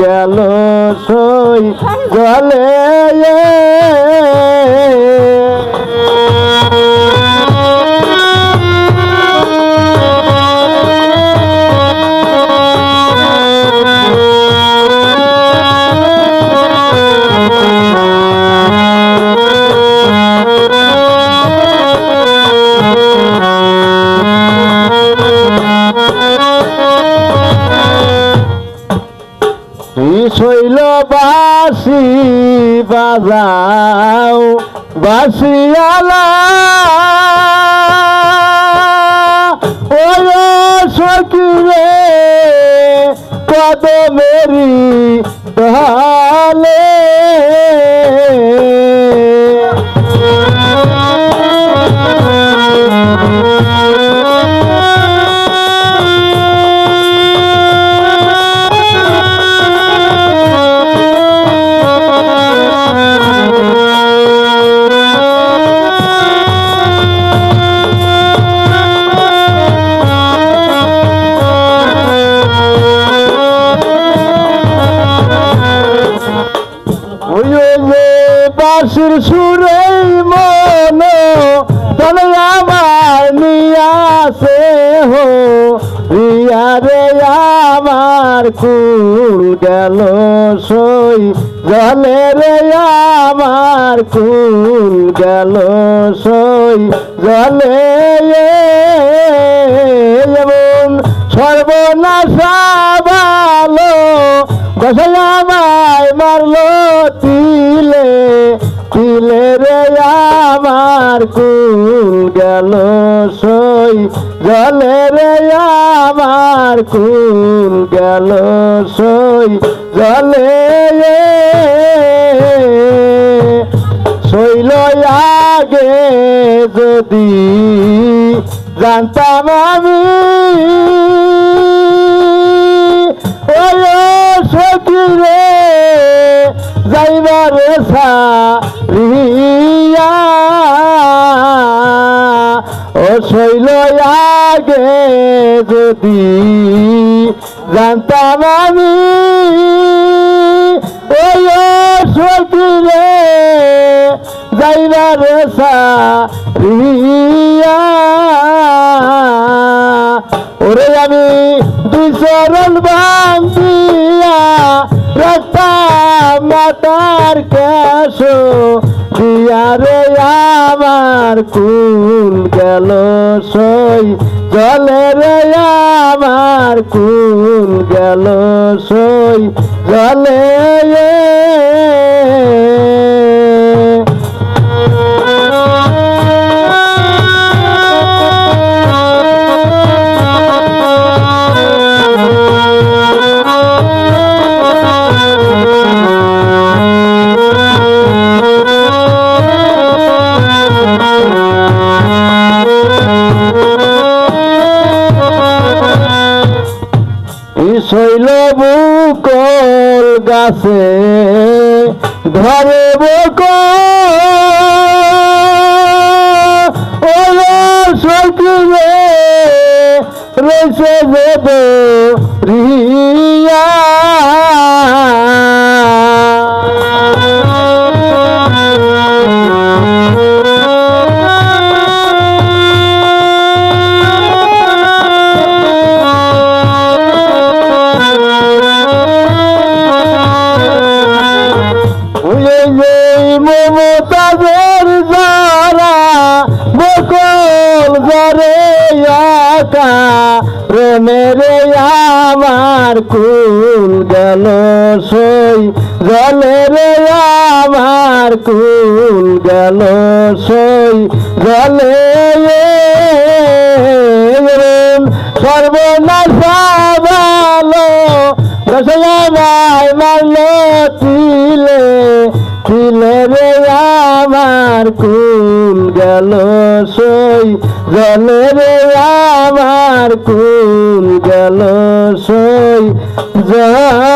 গেল সই জলে শৈল বাসি বাজাও বাসিয়ালা ওই সকিরে কদ মেরি তালে বাসুর সুরে মন তলে আমার নিয়াসে হো রে, আমার কুল গেল সই। জলে রে, আমার কুল গেল সই। জলে এবং সর্বনাশা গসাই মারলো তিলে তিলে রে আমার কুল গেল সই। জলে রে আমার কুল গেল সই। জলে শৈল আগে যদি জানতাম আমি যাইবার সারিয়া ও শৈল আগে যদি জানতাম আমি, ওই সকিরে যাইবার সারিয়া ওরে আমি দুই চরণ বান্ধিয়া রাস্তাম মাতার কেশো দিয়া রে আমার কুল গেল সই। জলে রে আমার কুল গেল সই। জলে শৈল বুকল গাছে ধরে বক। সকিরে রয়েছে দেব বকল জরে আকা প্রেমের আমার কুল গেল সই। জলে রে আমার কুল গেল সই। জলে সর্বনাশা ভালো রসগায় মারলো তিলে। তিলে রে আমার কুল গেল সই। জলে রে আমার কুল গেল সই? জলে